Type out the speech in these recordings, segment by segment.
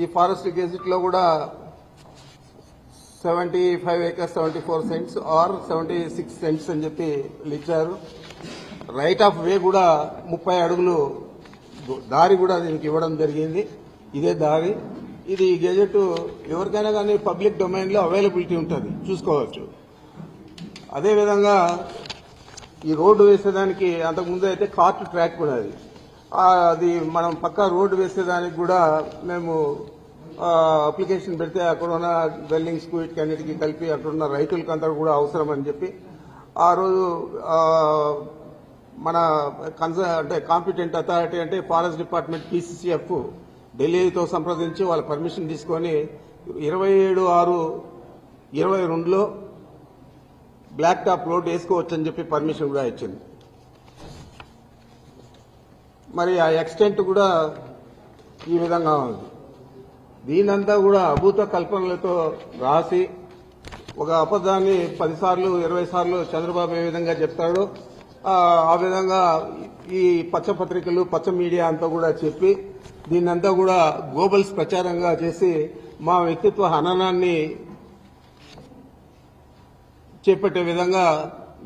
ఈ ఫారెస్ట్ గెజిట్లో కూడా seventy five acres seventy four cents or seventy six cents అని చెప్పి ఇచ్చారు రైట్ ఆఫ్ వే కూడా ముప్పై అడుగులు దారి కూడా దీనికి ఇవ్వడం జరిగింది. ఇదే దారి. ఇది గెజెట్ ఎవరికైనా కానీ పబ్లిక్ డొమైన్లో అవైలబిలిటీ ఉంటుంది. చూసుకోవచ్చు. అదేవిధంగా ఈ రోడ్డు వేసేదానికి అంతకుముందు అయితే కార్ట్ ట్రాక్ కూడా అది మనం పక్క రోడ్డు వేసేదానికి కూడా మేము అప్లికేషన్ పెడితే అక్కడ ఉన్న వెల్డింగ్స్ వీటికి అన్నిటికీ కలిపి అక్కడ ఉన్న రైతులకు అందరూ కూడా అవసరం అని చెప్పి ఆ రోజు మన కన్స అంటే కాంపిటెంట్ అథారిటీ అంటే ఫారెస్ట్ డిపార్ట్మెంట్ పీసీసీఎఫ్ ఢిల్లీతో సంప్రదించి వాళ్ళ పర్మిషన్ తీసుకొని ఇరవై ఏడు ఆరు ఇరవై రెండులో బ్లాక్ టాప్ రోడ్ వేసుకోవచ్చని చెప్పి పర్మిషన్ కూడా ఇచ్చింది. మరి ఆ ఎక్స్టెంట్ కూడా ఈ విధంగా ఉంది. దీనంతా కూడా అభూత కల్పనలతో రాసి ఒక అబద్ధాన్ని పదిసార్లు ఇరవై సార్లు చంద్రబాబు ఏ విధంగా చెప్తాడో ఆ, విధంగా ఈ పచ్చ పత్రికలు పచ్చ మీడియా అంతా కూడా చెప్పి దీన్నంతా కూడా గ్లోబల్స్ ప్రచారంగా చేసి మా వ్యక్తిత్వ హననాన్ని చేపట్టే విధంగా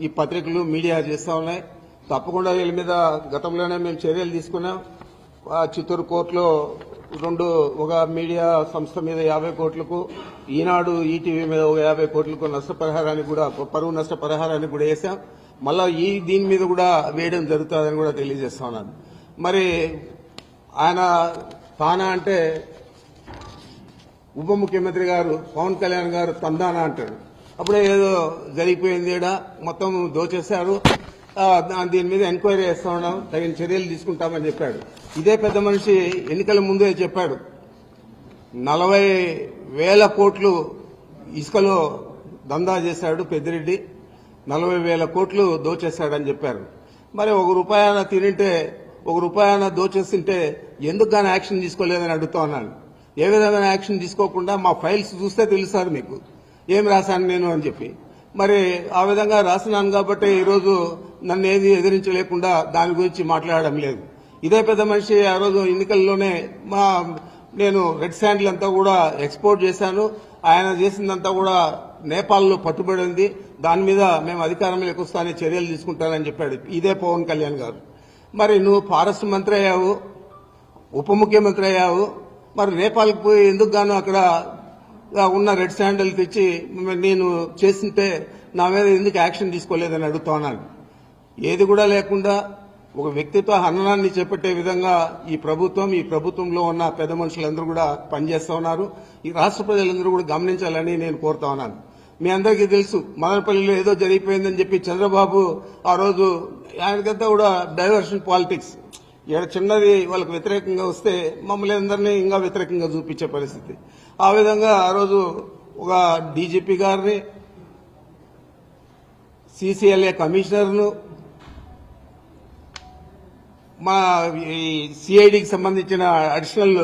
ఈ పత్రికలు మీడియా చేస్తా ఉన్నాయి. తప్పకుండా వీళ్ళ మీద గతంలోనే మేము చర్యలు తీసుకున్నాం. ఆ చిత్తూరు కోర్టులో రెండు ఒక మీడియా సంస్థ మీద యాభై కోట్లకు ఈనాడు ఈటీవీ మీద ఒక యాభై కోట్లకు నష్టపరిహారానికి కూడా పరువు నష్టపరిహారానికి కూడా వేసాం. మళ్ళా ఈ దీని మీద కూడా వేయడం జరుగుతుందని కూడా తెలియజేస్తా ఉన్నాను. మరి ఆయన తానా అంటే ఉప ముఖ్యమంత్రి గారు పవన్ కళ్యాణ్ గారు తందానా అంటాడు. అప్పుడే ఏదో జరిగిపోయింది మొత్తం దోచేశారు. దీని మీద ఎంక్వైరీ చేస్తా ఉన్నాం. తగిన చర్యలు తీసుకుంటామని చెప్పాడు. ఇదే పెద్ద మనిషి ఎన్నికల ముందే చెప్పాడు. నలభై వేల కోట్లు ఇసుకలో దందా చేశాడు పెద్దిరెడ్డి. నలభై వేల కోట్లు దోచేశాడని చెప్పారు. మరి ఒక రూపాయన తినింటే ఒక రూపాయన దోచేస్తుంటే ఎందుకు కానీ యాక్షన్ తీసుకోలేదని అడుగుతా ఉన్నాను. ఏ విధమైన యాక్షన్ తీసుకోకుండా మా ఫైల్స్ చూస్తే తెలుస్తారు మీకు. ఏం రాశాను నేను అని చెప్పి. మరి ఆ విధంగా రాసినాను కాబట్టి ఈరోజు నన్ను ఏది ఎదిరించలేకుండా దాని గురించి మాట్లాడడం లేదు. ఇదే పెద్ద మనిషి ఆ రోజు ఎన్నికల్లోనే మా నేను రెడ్ శాండిల్ అంతా కూడా ఎక్స్పోర్ట్ చేశాను. ఆయన చేసిందంతా కూడా నేపాల్లో పట్టుబడి ఉంది. దాని మీద మేము అధికారంలోకి వస్తానే చర్యలు తీసుకుంటానని చెప్పాడు. ఇదే పవన్ కళ్యాణ్ గారు. మరి నువ్వు ఫారెస్ట్ మంత్రి అయ్యావు ఉప ముఖ్యమంత్రి అయ్యావు. మరి నేపాల్కి పోయి ఎందుకు గాను అక్కడ ఉన్న రెడ్ శాండల్ తెచ్చి నేను చేస్తుంటే నా మీద ఎందుకు యాక్షన్ తీసుకోలేదని అడుగుతున్నాను ఏది కూడా లేకుండా ఒక వ్యక్తిత్వ హననాన్ని చేపట్టే విధంగా ఈ ప్రభుత్వం ఈ ప్రభుత్వంలో ఉన్న పెద్ద మనుషులందరూ కూడా పనిచేస్తూ ఉన్నారు. ఈ రాష్ట్ర ప్రజలందరూ కూడా గమనించాలని నేను కోరుతా ఉన్నాను. మీ అందరికీ తెలుసు మదనపల్లిలో ఏదో జరిగిపోయిందని చెప్పి చంద్రబాబు ఆ రోజు ఆయనకంతా కూడా డైవర్షన్ పాలిటిక్స్. ఇక్కడ చిన్నది వాళ్ళకి వ్యతిరేకంగా వస్తే మమ్మల్ని అందరినీ ఇంకా వ్యతిరేకంగా చూపించే పరిస్థితి. ఆ విధంగా ఆ రోజు ఒక డీజీపీ గారిని సీసీఎల్ఏ కమిషనర్ను మా ఈ సిఐడికి సంబంధించిన అడిషనల్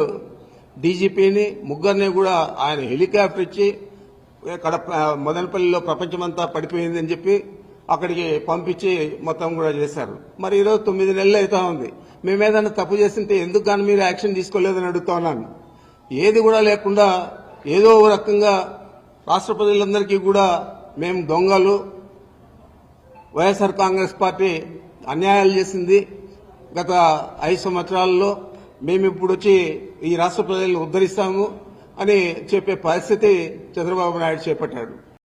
డీజీపీని ముగ్గురిని కూడా ఆయన హెలికాప్టర్ ఇచ్చి ఇక్కడ మదనపల్లిలో ప్రపంచమంతా పడిపోయిందని చెప్పి అక్కడికి పంపించి మొత్తం కూడా చేశారు. మరి ఈరోజు తొమ్మిది నెలలు అవుతా ఉంది. మేము ఏదైనా తప్పు చేస్తుంటే ఎందుకు కానీ మీరు యాక్షన్ తీసుకోలేదని అడుగుతా ఉన్నాను. ఏది కూడా లేకుండా ఏదో ఒక రకంగా రాష్ట్ర ప్రజలందరికీ కూడా మేము దొంగలు. వైఎస్ఆర్ కాంగ్రెస్ పార్టీ అన్యాయాలు చేసింది గత ఐదు సంవత్సరాల్లో. మేము ఇప్పుడు వచ్చి ఈ రాష్ట్ర ప్రజలను ఉద్ధరిస్తాము అని చెప్పే పరిస్థితి చంద్రబాబు నాయుడు చేపట్టాడు.